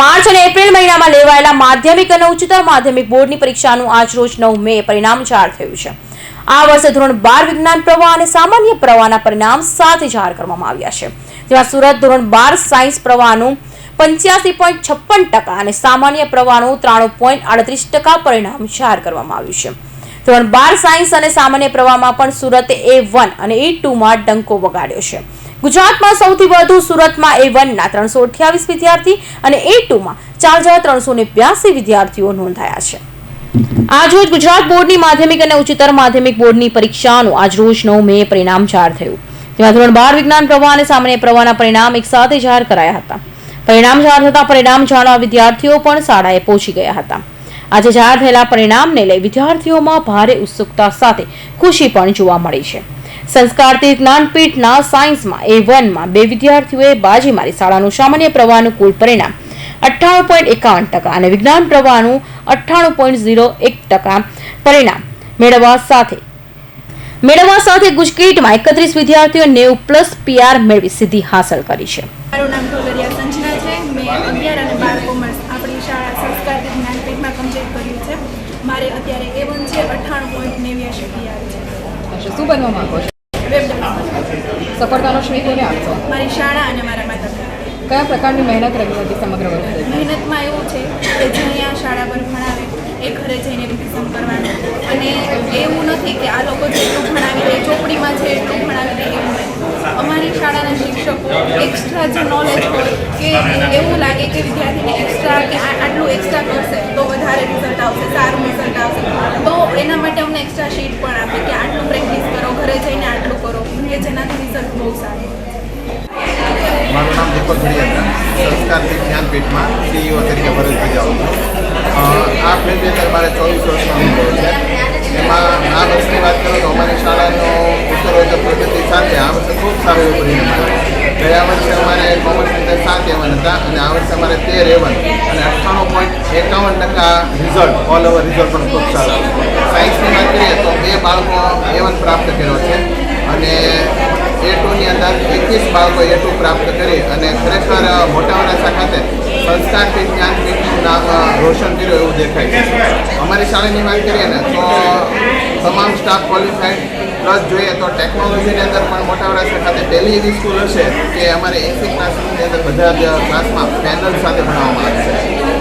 March અને April મહિનામાં લેવાયેલા માધ્યમિક અને ઉચ્ચતર માધ્યમિક બોર્ડની પરીક્ષાનું આજરોજ નવ મે પરિણામ જાહેર થયું છે. આ વર્ષે ધોરણ બાર વિજ્ઞાન પ્રવાહ અને સામાન્ય પ્રવાહના પરિણામ સાથે જાહેર કરવામાં આવ્યા છે. જેમાં સુરત ધોરણ બાર સાયન્સ પ્રવાહનું પંચ્યાસી પોઈન્ટ છપ્પન ટકા અને સામાન્ય પ્રવાહનું ત્રાણું પોઈન્ટ આડત્રીસ ટકા પરિણામ જાહેર કરવામાં આવ્યું છે. ધોરણ બાર સાયન્સ અને સામાન્ય પ્રવાહમાં પણ સુરતે એ વન અને એ ટુમાં ડંકો વગાડ્યો છે. ગુજરાતમાં સૌથી વધુ સુરતમાં એ વનના ત્રણસો અઠ્યાવીસ વિદ્યાર્થી અને એ ટુમાં ચાર હજાર ત્રણસો ને બ્યાસી વિદ્યાર્થીઓ નોંધાયા છે. આજરોજ ગુજરાત બોર્ડની માધ્યમિક અને ઉચ્ચતર માધ્યમિક બોર્ડની પરીક્ષાનું આજરોજ નવ મે પરિણામ જાહેર થયું. જેમાં ધોરણ બાર વિજ્ઞાન પ્રવાહ અને સામાન્ય પ્રવાહના પરિણામ એક સાથે જાહેર કરાયા હતા. પરિણામ જાહેર થતા પરિણામ જાણવા વિદ્યાર્થીઓ પણ શાળાએ પહોંચી ગયા હતા. આજે જાહેર થયેલા પરિણામને લઈ વિદ્યાર્થીઓમાં ભારે ઉત્સુકતા સાથે ખુશી પણ જોવા મળી છે. સંસ્કાર તીર્થ જ્ઞાનપીઠના સાયન્સમાં એ વનમાં બે વિદ્યાર્થીઓએ બાજી મારી શાળાનું સામાન્ય પ્રવાહનું કુલ પરિણામ અઠ્ઠાણું પોઈન્ટ એકાવન ટકા અને વિજ્ઞાન પ્રવાહનું અઠ્ઠાણું પોઈન્ટ ઝીરો એક ટકા પરિણામ મેળવવા સાથે. મેળવવા સાથે ગુજકેટમાં એકત્રીસ વિદ્યાર્થીઓ નેવું પ્લસ પીઆર મેળવી સિદ્ધિ હાંસલ કરી છે. મારું નામ ઢોલરિયા સંજના છે. મેં અગિયાર અને બાર કોમર્સ આપણી શાળા સંસ્કાર જ્ઞાનપીઠમાં કમ્પ્લીટ કર્યું છે. મારે અત્યારે એ વન છે અઠ્ઠાણું પોઈન્ટ નેવ્યાશી પીઆર છે. શું બનવા માંગો સફળતાનો શ્રેય કોને આપશો? મારી શાળા અને મારા માતા પિતા. કયા પ્રકારની મહેનત રહી હતી સમગ્ર વર્ષે? મહેનતમાં એવું છે કે જે અહીંયા શાળા પર ભણાવે એ ઘરે જઈને રિવિઝન કરવાનું. અને એવું નથી કે આ લોકો જેટલું ભણાવી દે ચોપડીમાં છે એટલું ભણાવી દે અમારી શાળાના શિક્ષકો એક્સ્ટ્રા જે નોલેજ હોય કે એવું લાગે કે વિદ્યાર્થીને એક્સ્ટ્રા કે આટલું એક્સ્ટ્રા કરશે તો વધારે રિઝલ્ટ આવશે, સારું રિઝલ્ટ આવશે. તો એના માટે અમને એક્સ્ટ્રા શીટ પણ આપે કે આટલું પ્રેક્ટિસ કરો, ઘરે જઈને આટલું કરો, કે જેનાથી રિઝલ્ટ બહુ સારું મારું નામ દીપક ઘડિયાતા સંસ્કારથી જ્ઞાનપીઠમાં સીઈઓ તરીકે ફરજ બજાવું છું. આ ફિલ્ડ અંદર મારે ચોવીસ વર્ષનો અનુભવ છે. એમાં આ વર્ષની વાત કરું તો સાથે આ વર્ષે ખૂબ સારું એવું પરિણામ ગયા વર્ષે અમારે કોમર્સ રીતે સાત એવન હતા અને આ વર્ષે અમારે તેર એવન. અને અઠ્ઠાણું પોઈન્ટ એકાવન ટકા રિઝલ્ટ ઓલ ઓવર રિઝલ્ટ પણ ખૂબ સારું સાયન્સની વાત કરીએ તો બે બાળકો એવન પ્રાપ્ત કર્યો છે અને એ ટુની અંદર એકવીસ બાળકો એ ટુ પ્રાપ્ત કરી અને ખરેખર મોટા વરાસા ખાતે સંસ્કારથી પીઠ જ્ઞાનપીઠનું નામ રોશન કર્યું એવું દેખાય છે. અમારી શાળાની વાત કરીએ ને તો તમામ સ્ટાફ ક્વોલિફાઈડ પ્લસ જોઈએ તો ટેકનોલોજીની અંદર પણ મોટા વરાછા ખાતે પહેલી એવી સ્કૂલ હશે કે અમારે એસી ક્લાસરૂમની અંદર બધા જ ક્લાસમાં પેનલ સાથે ભણાવવામાં આવે છે.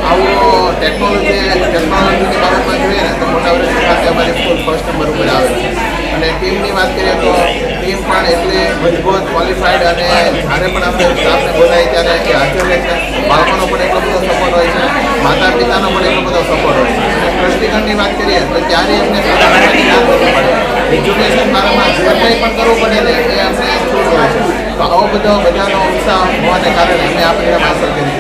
આવું ટેકનોલોજી ટેકનોલોજીની બાબતમાં જોઈએ ને તો મોટા વરાછા ખાતે અમારી સ્કૂલ ફર્સ્ટ નંબર ઉપર આવે છે. અને ટીમની વાત કરીએ તો ટીમ પણ એટલી મજબૂત ક્વોલિફાઈડ અને જ્યારે પણ આપણે સ્ટાફને બોલાય ત્યારે એ હાજર રહે છે બાળકોનો પણ એટલો બધો સપોર્ટ હોય છે માતા પિતાનો પણ એટલો બધો સપોર્ટ હોય છે અને ટ્રસ્ટીગણની વાત કરીએ તો ત્યારે એમને પોતાની જ્ઞાન કરવું પડે એજ્યુકેશન મારામાં કંઈ પણ કરવું પડે ને એ અમને છૂટ હોય છે તો આવો બધો બધાનો ઉત્સાહ હોવાને કારણે અમે આ પરિણામ હાંસલ કરી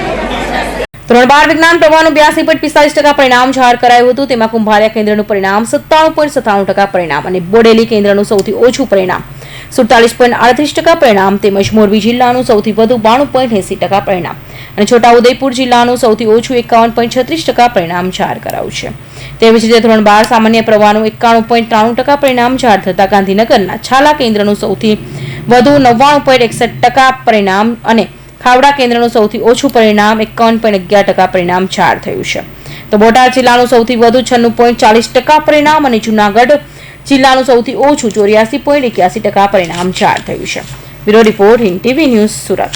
ધોરણ બાર વિજ્ઞાન પ્રવાહનું બ્યાસી પોઈન્ટ પિસ્તાલીસ ટકા પરિણામ જાહેર કરાયું હતું. તેમાં કુંભારિયા કેન્દ્રનું પરિણામ સત્તાણું પોઈન્ટ સત્તાણું ટકા પરિણામ અને બોડેલી કેન્દ્રનું સૌથી ઓછું પરિણામ. સુડતાલીસ પોઈન્ટ આડત્રીસ ટકા પરિણામ તેમજ મોરબી જિલ્લાનું સૌથી વધુ બાણું પોઈન્ટ એસી ટકા પરિણામ. અને છોટાઉદેપુર જિલ્લાનું સૌથી ઓછું એકાવન પોઈન્ટ છત્રીસ ટકા પરિણામ જાહેર કરાયું છે. તેવી જ રીતે ધોરણ બાર સામાન્ય પ્રવાહનું એકાણું પોઈન્ટ ત્રાણું ટકા પરિણામ જાહેર થતાં ગાંધીનગરના છાલા કેન્દ્રનું સૌથી વધુ નવ્વાણું પોઈન્ટ એકસઠ ટકા પરિણામ અને ખાવડા કેન્દ્રનું સૌથી ઓછું પરિણામ એકાવન પોઈન્ટ અગિયાર ટકા પરિણામ જાહેર થયું છે. તો બોટાદ જિલ્લાનું સૌથી વધુ છન્નું પોઈન્ટ ચાલીસ ટકા પરિણામ અને જુનાગઢ જિલ્લાનું સૌથી ઓછું ચોર્યાસી પોઈન્ટ એક્યાસી ટકા પરિણામ જાહેર થયું છે. Bureau report Hind TV news Surat.